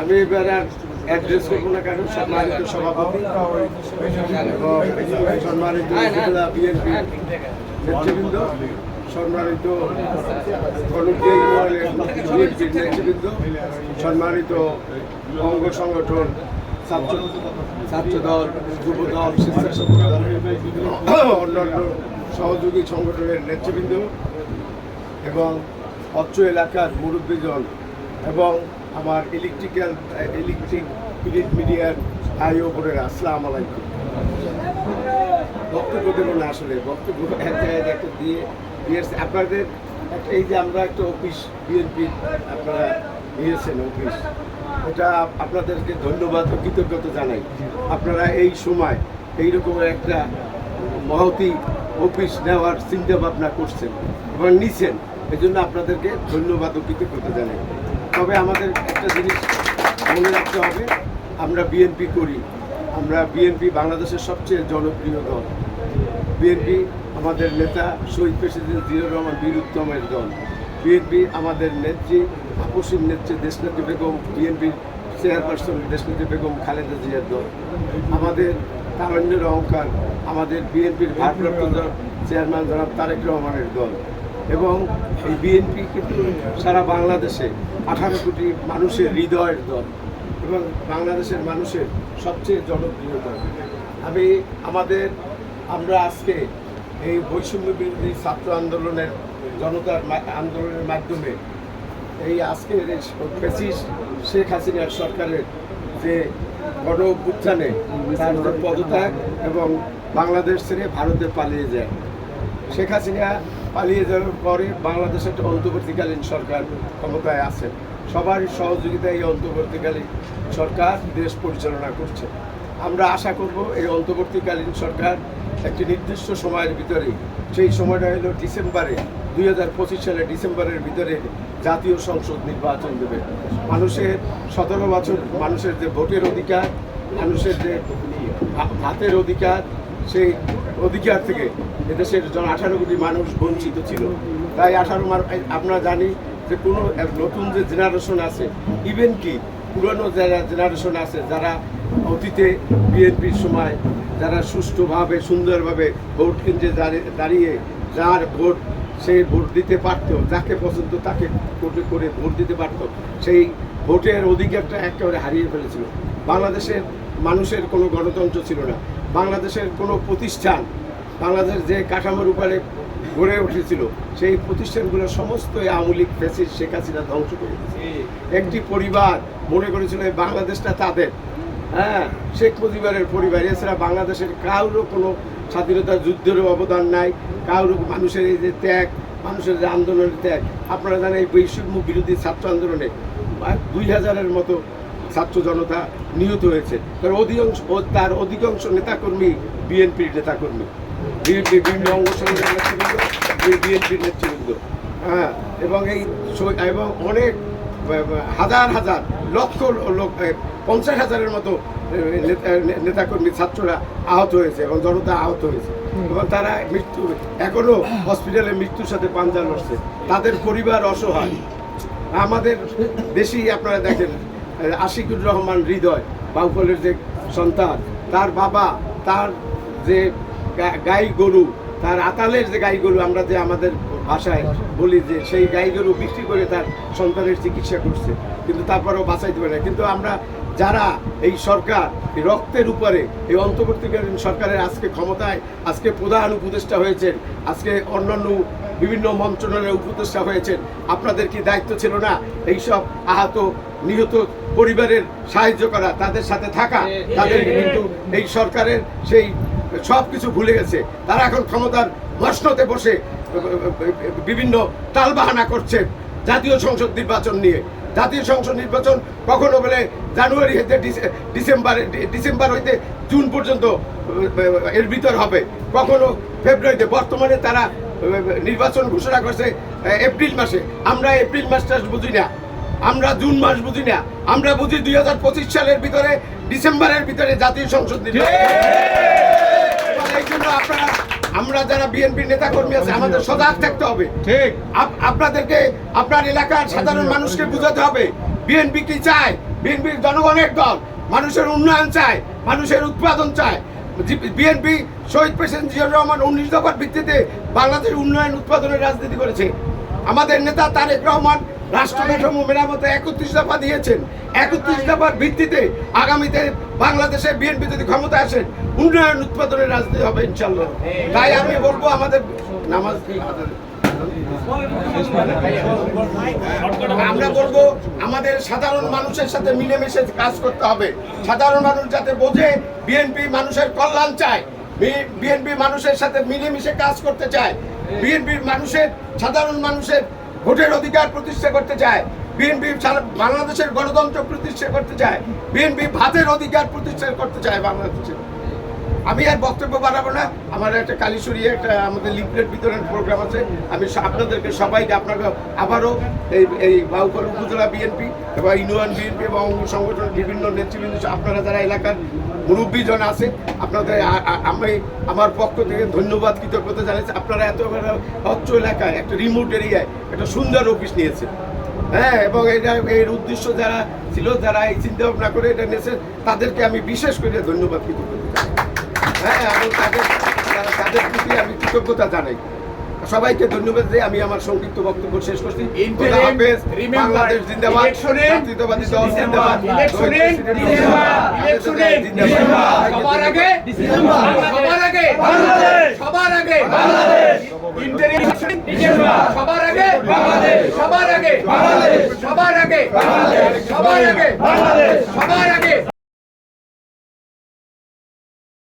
আমি এবার আর অ্যাড্রেস করব না কারণ সম্মানিত সভাপতি সম্মানিত বিএনপি নেতৃবৃন্দ, সম্মানিত নেতৃবৃন্দ, সম্মানিত অঙ্গ সংগঠন ছাত্র দল যুব দল অন্যান্য সহযোগী সংগঠনের নেতৃবৃন্দ এবং অত্র এলাকার মুরব্বীজন এবং আমার ইলেকট্রিক্যাল ইলেকট্রিক প্রিন্ট মিডিয়ার আই ও বোনেরা, আসসালাম আলাইকুম। বক্তব্য দেবো না আসলে, বক্তব্য এক জায়গায় একটা দিয়ে দিয়েছে আপনাদের এই যে আমরা একটা অফিস বিএনপি আপনারা নিয়েছেন অফিস, এটা আপনাদেরকে ধন্যবাদ ও কৃতজ্ঞতা জানাই। আপনারা এই সময় এই এইরকম একটা মহতি অফিস নেওয়ার চিন্তা ভাবনা করছেন এবং নিছেন। এই জন্য আপনাদেরকে ধন্যবাদ ও কৃতজ্ঞতা জানাই। তবে আমাদের একটা জিনিস মনে রাখতে হবে, আমরা বিএনপি করি। আমরা বিএনপি বাংলাদেশের সবচেয়ে জনপ্রিয় দল। বিএনপি আমাদের নেতা, শহীদ প্রেসিডেন্ট জিয়াউর রহমান বীর উত্তমের দল। বিএনপি আমাদের নেত্রী আপসীর নেত্রী দেশনেত্রী বেগম বিএনপির চেয়ারপারসন দেশনেত্রী বেগম খালেদা জিয়ার দল। আমাদের তারণ্যের অহংকার, আমাদের বিএনপির ভারপ্রাপ্ত চেয়ারম্যান জনাব তারেক রহমানের দল। এবং এই বিএনপি কিন্তু সারা বাংলাদেশে আঠারো কোটি মানুষের হৃদয়ের দল এবং বাংলাদেশের মানুষের সবচেয়ে জনপ্রিয় দল। আমি আমাদের, আমরা আজকে এই বৈষম্য বিরোধী ছাত্র আন্দোলনের, জনতার আন্দোলনের মাধ্যমে এই আজকের ফেসিস শেখ হাসিনার সরকারের যে গণ অভ্যুত্থানে পদত্যাগ এবং বাংলাদেশ ছেড়ে ভারতে পালিয়ে যায়। শেখ হাসিনা পালিয়ে যাওয়ার পরে বাংলাদেশে একটা অন্তর্বর্তীকালীন সরকার ক্ষমতায় আছে। সবার সহযোগিতায় এই অন্তর্বর্তীকালীন সরকার দেশ পরিচালনা করছে। আমরা আশা করব এই অন্তর্বর্তীকালীন সরকার একটি নির্দিষ্ট সময়ের ভিতরে, সেই সময়টা হলো ডিসেম্বরে, দুই হাজার পঁচিশ সালের ডিসেম্বরের ভিতরে জাতীয় সংসদ নির্বাচন দেবে। মানুষের সতেরো বছর, মানুষের যে ভোটের অধিকার, মানুষের যে হাতের অধিকার সেই অধিকার থেকে এদেশের জন আঠারো কোটি মানুষ বঞ্চিত ছিল। তাই আঠারো মার আমরা জানি যে কোনো নতুন যে জেনারেশন আছে ইভেন কি পুরনো যারা জেনারেশন আছে, যারা অতীতে বিএনপির সময় যারা সুষ্ঠুভাবে, সুন্দরভাবে ভোট কেন্দ্রে দাঁড়িয়ে- যার ভোট সে ভোট দিতে পারত, যাকে পছন্দ তাকে করে ভোট দিতে পারতো, সেই ভোটের অধিকারটা একেবারে হারিয়ে ফেলেছিল। বাংলাদেশের মানুষের কোনো গণতন্ত্র ছিল না। বাংলাদেশের কোনো প্রতিষ্ঠান, বাংলাদেশ যে কাঠামোর উপরে গড়ে উঠেছিল, সেই প্রতিষ্ঠানগুলো সমস্ত আওয়ামী লীগ ফেসিস শেখ হাসিনা ধ্বংস করে একটি পরিবার মনে করেছিল এই বাংলাদেশটা তাদের। হ্যাঁ শেখ মুজিবের পরিবার, এছাড়া বাংলাদেশের কারোরও কোনো স্বাধীনতা যুদ্ধেরও অবদান নাই কারোর মানুষের এই যে ত্যাগ, মানুষের যে আন্দোলনের ত্যাগ। আপনারা জানেন এই বৈষম্য বিরোধী ছাত্র আন্দোলনে দুই হাজারের মতো ছাত্র জনতা নিহত হয়েছে। তার অধিকাংশ তার অধিকাংশ নেতাকর্মী বিএনপির নেতাকর্মী। বিএনপি বিভিন্ন অঙ্গ নেতৃবৃন্দ, বিএনপির নেতৃবৃন্দ। হ্যাঁ এবং এই এবং অনেক হাজার হাজার, লক্ষ লোক পঞ্চাশ হাজারের মতো নেতাকর্মী, ছাত্ররা আহত হয়েছে এবং জনতা আহত হয়েছে। এবং তারা মৃত্যু, এখনও হসপিটালে মৃত্যুর সাথে পাঞ্জা লড়ছে। তাদের পরিবার অসহায়। আমাদের বেশি আপনারা দেখেন আশিকুর রহমান হৃদয়, বাউফলের যে সন্তান, তার বাবা, তার যে গাই গরু, তার আতালের যে গাই গরু আমরা যে আমাদের ভাষায় বলি যে সেই গাই গরু বিক্রি করে তার সন্তানের চিকিৎসা করছে। কিন্তু তারপরেও বাঁচাইতে পারে না। কিন্তু আমরা যারা এই সরকার রক্তের উপরে, এই অন্তর্বর্তীকালীন সরকারের আজকে ক্ষমতায়, আজকে প্রধান উপদেষ্টা হয়েছেন, আজকে অন্যান্য বিভিন্ন মন্ত্রণালয়ের উপদেষ্টা হয়েছেন, আপনাদের কি দায়িত্ব ছিল না? এইসব আহত নিহত পরিবারের সাহায্য করা তাদের সাথে থাকা তাদের কিন্তু এই সরকারের সেই সব কিছু ভুলে গেছে। তারা এখন ক্ষমতার মসনতে বসে বিভিন্ন টালবাহানা করছে জাতীয় সংসদ নির্বাচন নিয়ে। জাতীয় সংসদ নির্বাচন কখনো বলে জানুয়ারি হইতে ডিসে- ডিসেম্বরে ডিসেম্বর হইতে জুন পর্যন্ত এর ভিতর হবে। কখনো ফেব্রুয়ারিতে বর্তমানে তারা নির্বাচন ঘোষণা করছে এপ্রিল মাসে। আমরা এপ্রিল মাসটা বুঝি না। আমরা জুন মাস বুঝি না আমরা বুঝি দুই হাজার পঁচিশ সালের ভিতরে ডিসেম্বরের ভিতরে জাতীয় সংসদ এই জন্য আপনারা আমরা যারা বিএনপি নেতা কর্মী আছে আমাদের সজাগ থাকতে হবে। ঠিক। আপনাদেরকে আপনার এলাকার সাধারণ মানুষকে বুঝাতে হবে। বিএনপি কি চায়? বিএনপির জনগণের দল। মানুষের উন্নয়ন চায় মানুষের উৎপাদন চায়। বিএনপি শহীদ প্রেসিডেন্ট জিয়াউর রহমান উনিশ দফার ভিত্তিতে বাংলাদেশ উন্নয়ন উৎপাদনের রাজনীতি করেছে। আমাদের নেতা তারেক রহমান মেরামতে একত্রিশ দফা দিয়েছেন। একত্রিশ দফার ভিত্তিতে আগামীতে বাংলাদেশে বিএনপি যদি ক্ষমতা আসেন উন্নয়ন উৎপাদনের রাজনীতি হবে ইনশাল্লাহ তাই আমি বলব আমাদের নামাজ আমরা বলব আমাদের সাধারণ মানুষের সাথে মিলেমিশে কাজ করতে হবে। সাধারণ মানুষ যাতে বোঝে বিএনপি মানুষের কল্যাণ চায়। বিএনপি মানুষের সাথে মিলেমিশে কাজ করতে চায়। বিএনপির মানুষের, সাধারণ মানুষের ভোটের অধিকার প্রতিষ্ঠা করতে চায়। বিএনপি বাংলাদেশের গণতন্ত্র প্রতিষ্ঠা করতে চায়। বিএনপি ভাতের অধিকার প্রতিষ্ঠা করতে চায় বাংলাদেশের আমি আর বক্তব্য বাড়াবো না। আমার একটা কালীশ্বরী একটা আমাদের লিফলেট বিতরণ প্রোগ্রাম আছে। আমি আপনাদেরকে সবাইকে আপনাকে আবারও এই এই বাউকল উপজেলা বিএনপি এবং ইউনিয়ন বিএনপি এবং অঙ্গ সংগঠনের বিভিন্ন নেতৃবৃন্দ, আপনারা যারা এলাকার মুরব্বীজন আছে, আপনাদের আমি আমার পক্ষ থেকে ধন্যবাদ, কৃতজ্ঞতা জানাচ্ছি। আপনারা এত অচ্চ এলাকায় একটা রিমোট এরিয়ায় একটা সুন্দর অফিস নিয়েছে হ্যাঁ এবং এটা এর উদ্দেশ্য যারা ছিল, যারা এই চিন্তা ভাবনা করে এটা নিয়েছে তাদেরকে আমি বিশেষ করে ধন্যবাদ, কৃতজ্ঞতা। হ্যাঁ এবং তাদের তাদের প্রতি আমি কৃতজ্ঞতা জানাই। সবাইকে ধন্যবাদ দিয়ে আমি আমার সংক্ষিপ্ত বক্তব্য শেষ করছি। খোদা Interim, হাফেজ, remember, বাংলাদেশ জিন্দাবাদ জাতীয়তাবাদী দল জিন্দাবাদ ইলেকশনে শহীদ প্রেসিডেন্ট ইলেকশনে জিন্দাবাদ। সবার আগে সবার আগে সবার আগে সবার আগে সবার আগে সবার আগে সবার আগে সবার আগে